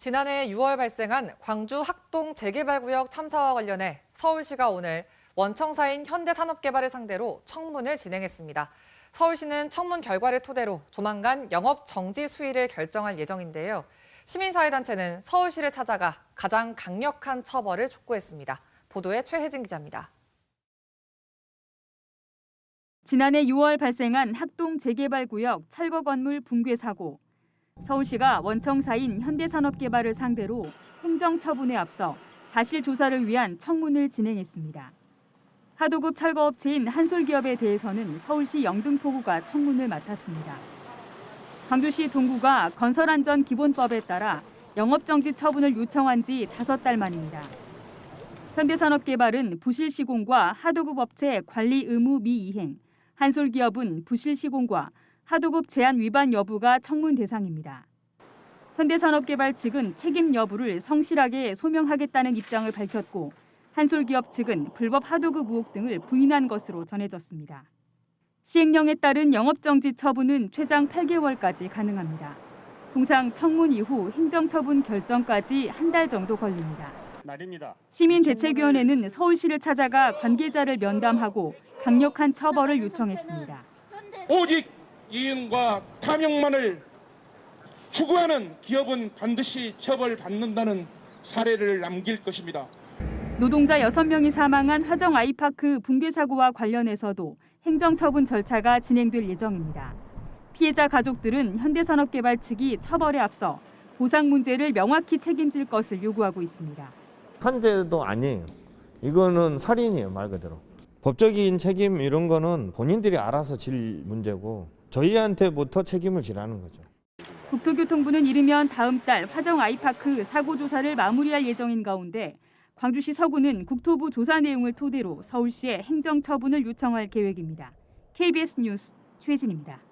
지난해 6월 발생한 광주 학동 재개발구역 참사와 관련해 서울시가 오늘 원청사인 현대산업개발을 상대로 청문을 진행했습니다. 서울시는 청문 결과를 토대로 조만간 영업 정지 수위를 결정할 예정인데요. 시민사회단체는 서울시를 찾아가 가장 강력한 처벌을 촉구했습니다. 보도에 최혜진 기자입니다. 지난해 6월 발생한 학동 재개발구역 철거 건물 붕괴 사고. 서울시가 원청사인 현대산업개발을 상대로 행정처분에 앞서 사실 조사를 위한 청문을 진행했습니다. 하도급 철거업체인 한솔기업에 대해서는 서울시 영등포구가 청문을 맡았습니다. 광주시 동구가 건설안전기본법에 따라 영업정지 처분을 요청한 지 다섯 달 만입니다. 현대산업개발은 부실 시공과 하도급 업체 관리 의무 미이행, 한솔기업은 부실 시공과 하도급 제한 위반 여부가 청문 대상입니다. 현대산업개발 측은 책임 여부를 성실하게 소명하겠다는 입장을 밝혔고 한솔기업 측은 불법 하도급 의혹 등을 부인한 것으로 전해졌습니다. 시행령에 따른 영업정지 처분은 최장 8개월까지 가능합니다. 통상 청문 이후 행정처분 결정까지 한 달 정도 걸립니다. 날입니다. 시민대책위원회는 서울시를 찾아가 관계자를 면담하고 강력한 처벌을 요청했습니다. 오직 이윤과 탐욕만을 추구하는 기업은 반드시 처벌받는다는 사례를 남길 것입니다. 노동자 6명이 사망한 화정 아이파크 붕괴 사고와 관련해서도 행정처분 절차가 진행될 예정입니다. 피해자 가족들은 현대산업개발 측이 처벌에 앞서 보상 문제를 명확히 책임질 것을 요구하고 있습니다. 산재도 아니에요. 이거는 살인이에요, 말 그대로. 법적인 책임 이런 거는 본인들이 알아서 질 문제고 저희한테부터 책임을 지라는 거죠. 국토교통부는 이르면 다음 달 화정 아이파크 사고 조사를 마무리할 예정인 가운데 광주시 서구는 국토부 조사 내용을 토대로 서울시에 행정 처분을 요청할 계획입니다. KBS 뉴스 최진입니다.